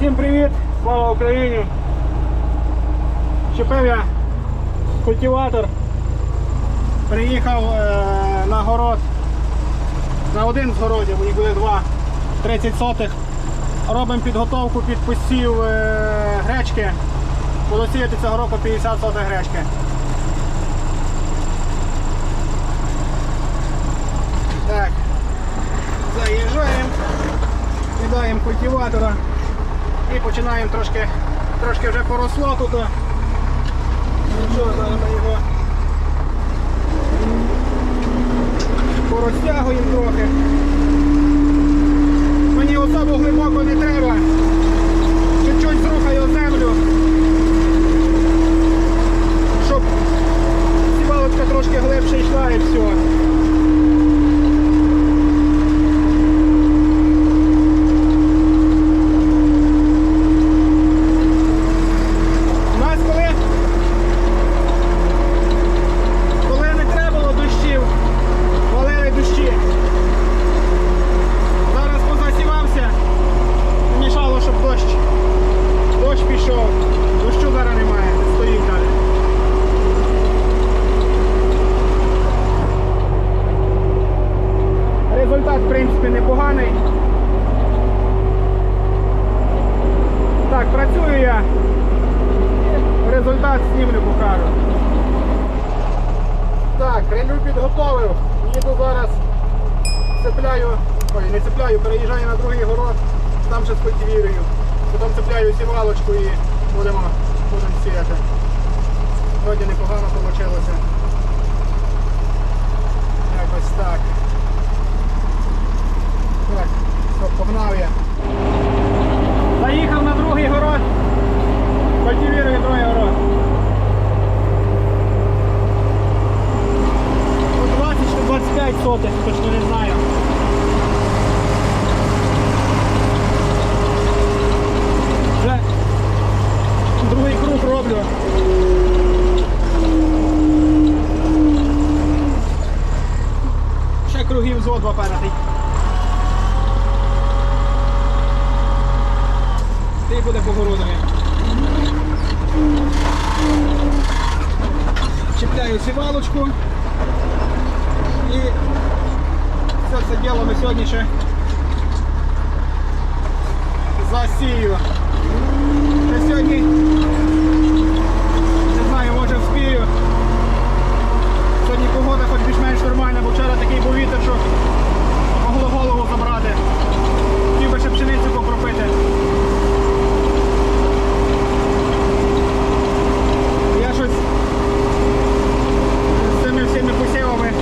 Всім привіт! Слава Україні! Чепив я культиватор. Приїхав е, на город. На один з городів, у них буде два, 30 сотих. Робимо підготовку під посів е, гречки. Буду сіяти цього року 50 сотих гречки. Так, заїжджаємо, кидаємо культиватора починаємо трошки, трошки вже поросло тут. Нічого, що, зараз ми його порозтягуємо трохи. Мені особо глибоко не треба. Чуть-чуть зрухаю землю. Щоб сівалочка трошки глибше йшла і все. У нас коли, коли не треба було дощів, валили дощі. Зараз позасівався, мішало, щоб дощ, дощ пішов. Дощу зараз немає, стоїть далі. Результат, в принципі, непоганий. Так, працюю я. Результат знімлю покажу. Так, релю підготовив. Їду зараз, цепляю, ой, не цепляю, переїжджаю на другий город, там ще скультивірую. Потім цепляю сівалочку і будемо, будемо сіяти. Вроді непогано вийшло. Якось. Так, все, погнав я. Заїхав на другий город. Культивірую другий город. Ну, 20 чи 25 сотих, точно не знаю. Вже другий круг роблю. Ще зо два передий. Ти буде по городові. Чіпляю сівалочку і все це діло ми сьогодні ще засію. На сьогодні не знаю, може вспію. Сьогодні погода хоч більш-менш нормальна, бо вчора такий був вітер, що могло голову забрати. Хотів би ще пшеницю покропити. Я щось з цими всіми посівами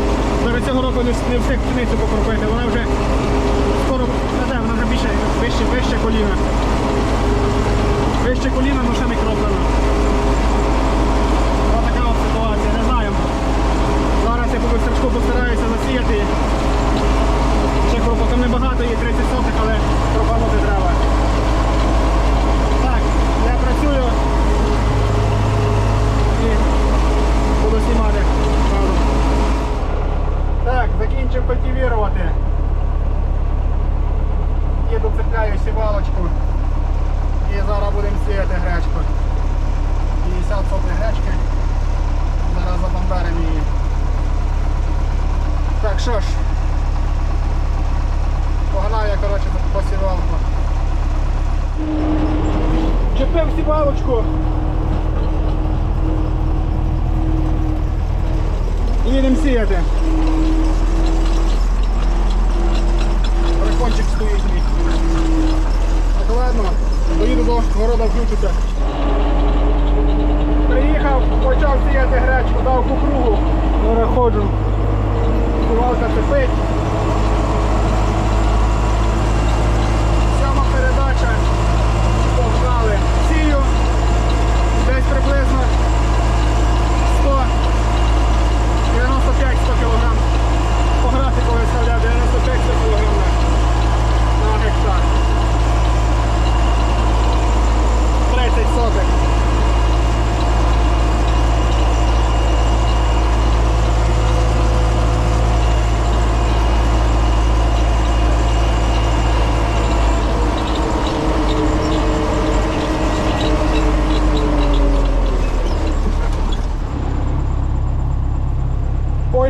зараз цього року не, не встиг пшеницю покропити. Вона вже скоро, не знаю, вона вже більше, вище, вище коліна. Вище коліна, але ще не кроплена. Ось така от ситуація, не знаю. Зараз я по вистрочку постараюся засіяти. Ще кропока небагато, є 30 сотих, але кропанути треба. Так, я працюю і буду знімати. Правда. Так, закінчив культивувати. Їду цепляю сівалочку. І зараз будемо сіяти гречку. 50 сотих гречки. Зараз забамберимо її. Так, що ж. Погнав я, коротше, по сівалку. Чепив сівалочку. Їдемо сіяти. Прикончик стоїть мій. Так ладно, доїду до города включуся. Приїхав, почав сіяти гречку, дав кукругу, переходжу. Сівалка цепить. Сьома передача. Погнали. Сію. Десь приблизно 100 95 100 кг. По графіку виставляю 95 100 кг на, на гектар. 30 сотих.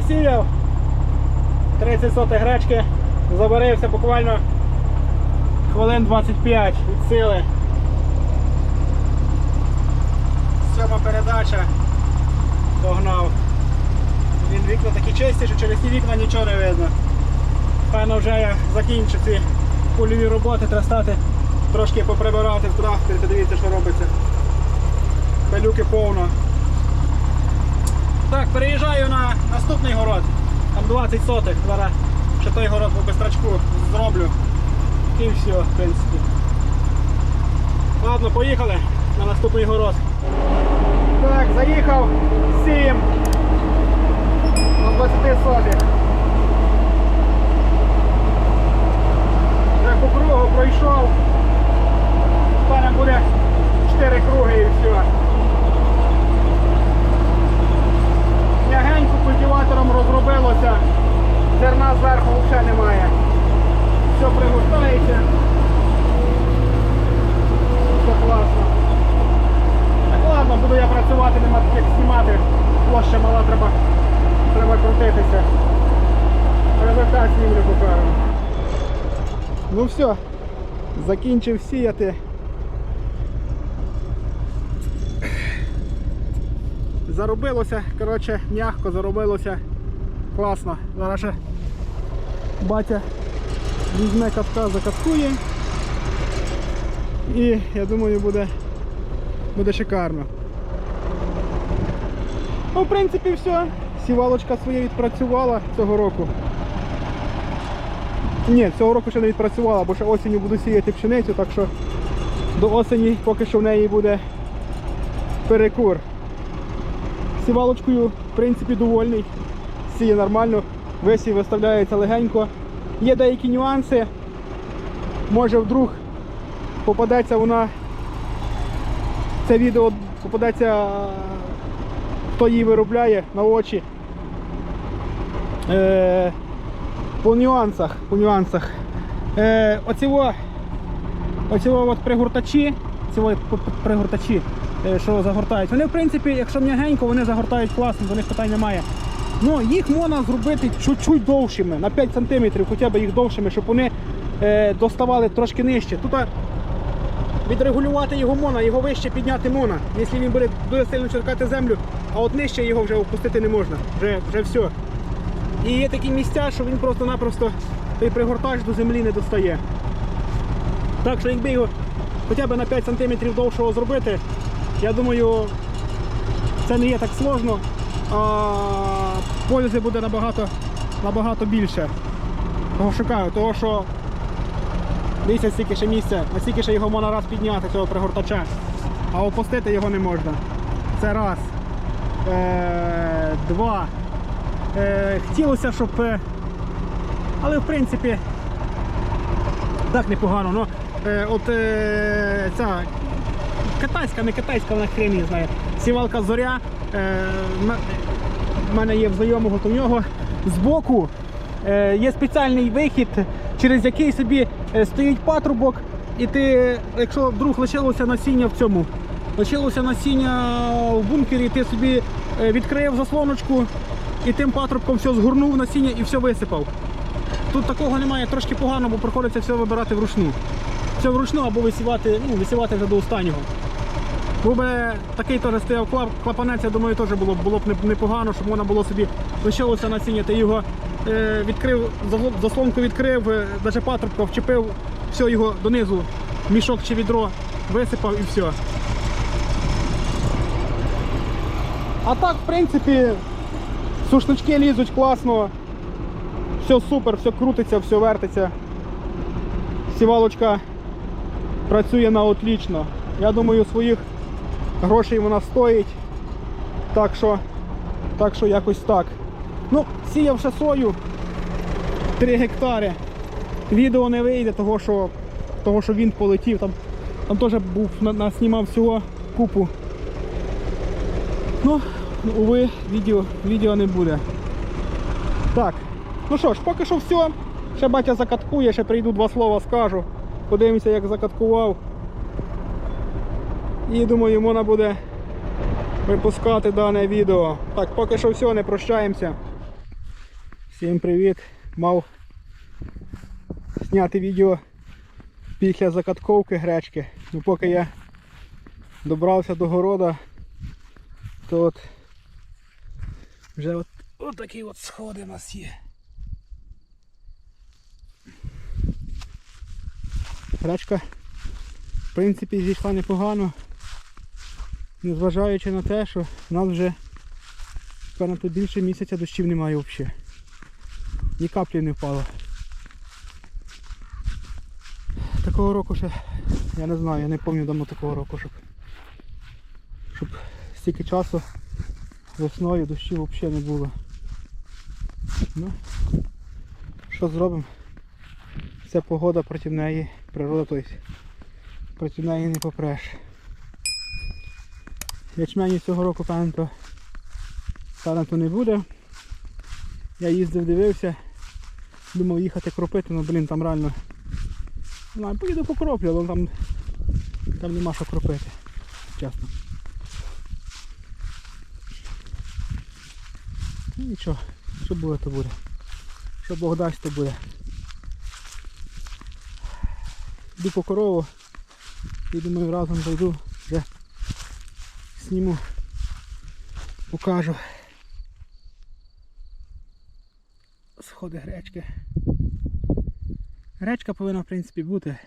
Посіяв. 30 сотих гречки. Забарився буквально хвилин 25 від сили. Сьома передача. Погнав. Він вікна такі чисті, що через ті вікна нічого не видно. Певно вже я закінчу ці польові роботи, треба стати трошки поприбирати в тракторі, подивіться, що робиться. Пилюки повно. Так, переїжджаю на наступний город. Там 20 сотих. Зараз ще той город по бистрачку зроблю. І все, в принципі. Ладно, поїхали на наступний город. Так, заїхав 7 на 20 сотих. Вже по кругу пройшов. У мене буде 4 круги і все. М'ягенько культиватором розробилося. Зерна зверху взагалі немає. Все пригортається. Все класно. Так ладно, буду я працювати, нема як знімати. Площа мала, треба, треба крутитися. Результат знімлю покажу. Ну все, закінчив сіяти. Заробилося, коротше, м'яко заробилося. Класно. Зараз батя візьме катка, закаткує. І я думаю буде, буде шикарно. Ну, в принципі, все. Сівалочка своє відпрацювала цього року. Ні, цього року ще не відпрацювала, бо ще осінню буду сіяти пшеницю, так що до осені поки що в неї буде перекур. Сівалочкою, в принципі, довольний. Сіє нормально, висів виставляється легенько. Є деякі нюанси. Може вдруг попадеться вона. Це відео попадеться, хто її виробляє на очі. Е, по нюансах, по нюансах. Е, оціво, оціво от пригортачі, п- пригортачі, е, що загортають. Вони, в принципі, якщо м'ягенько, вони загортають класно, до них питань немає. Ну, їх можна зробити чуть-чуть довшими, на 5 см, хоча б їх довшими, щоб вони е, доставали трошки нижче. Тут відрегулювати його можна, його вище підняти можна, якщо він буде дуже сильно черкати землю, а от нижче його вже опустити не можна. Вже, вже все. І є такі місця, що він просто-напросто той пригортач до землі не достає. Так що якби його хоча б на 5 см довшого зробити, я думаю, це не є так сложно, а пользи буде набагато, набагато більше. Того шукаю, того що дивіться стільки ще місця, настільки ще його можна раз підняти, цього пригортача, а опустити його не можна. Це раз. Е, два. Е, хотілося, щоб. е, Але в принципі так непогано. Ну, е, от е, ця китайська, не китайська, вона хрен її знає. Сівалка зоря. Е, в мене є в знайомого, то в нього збоку е, є спеціальний вихід, через який собі е, стоїть патрубок, і ти, якщо вдруг лишилося насіння в цьому, лишилося насіння в бункері, ти собі е, відкрив заслоночку і тим патрубком все згорнув насіння і все висипав. Тут такого немає, трошки погано, бо приходиться все вибирати вручну. Все вручну або висівати, ну, висівати вже до останнього. Був би такий теж стояв клап- клапанець, я думаю, теж було, б- було б непогано, щоб можна було собі лишилося насіння, ти його е, відкрив, заслонку відкрив, е, навіть патрубка вчепив, все його донизу, мішок чи відро висипав і все. А так, в принципі, сушнички лізуть класно, все супер, все крутиться, все вертиться. Сівалочка працює на отлично. Я думаю, своїх грошей вона стоїть. Так що, так що якось так. Ну, сіяв ще сою 3 гектари. Відео не вийде, того що, того, що він полетів. Там, там теж був наснімав всього купу. Ну, уви, відео, відео не буде. Так, ну що ж, поки що все. Ще батя закаткує, ще прийду два слова скажу. Подивимося, як закаткував. І думаю, можна буде випускати дане відео. Так, поки що все, не прощаємося. Всім привіт! Мав зняти відео після закатковки гречки. Ну поки я добрався до города, то от вже от, от такі от сходи у нас є. Гречка в принципі зійшла непогано, незважаючи на те, що в нас вже певно тут більше місяця дощів немає взагалі. Ні каплі не впало. Такого року ще, я не знаю, я не пам'ятаю давно такого року, щоб, щоб стільки часу весною дощів взагалі не було. Ну, що зробимо? Це погода проти неї, природа тобто, проти неї не попреш. Ячмені цього року певно, то, не буде. Я їздив, дивився, думав їхати кропити, ну блін, там реально. Ну, поїду по кроплю, але там, там нема що кропити. Чесно. Ну нічого, що буде, то буде. Що Бог дасть, то буде. Йду по корову і думаю разом зайду, вже сніму, покажу. Сходи гречки. Гречка повинна в принципі бути.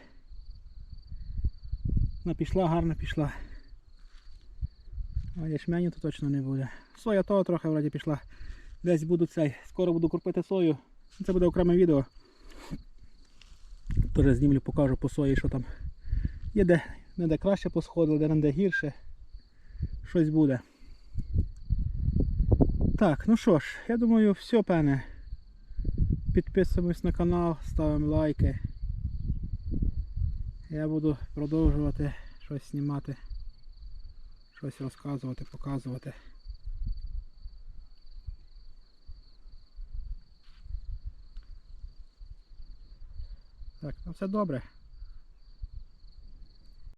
Вона пішла, гарно пішла. А ячменю то точно не буде. Соя того трохи вроді пішла. Десь буду цей. Скоро буду купити сою. Це буде окреме відео. Теж знімлю, покажу по сої, що там. Є де, не де краще посходило, де не де гірше. Щось буде. Так, ну що ж, я думаю, все, пене. Підписуємось на канал, ставимо лайки. Я буду продовжувати щось знімати, щось розказувати, показувати. Так, ну все добре.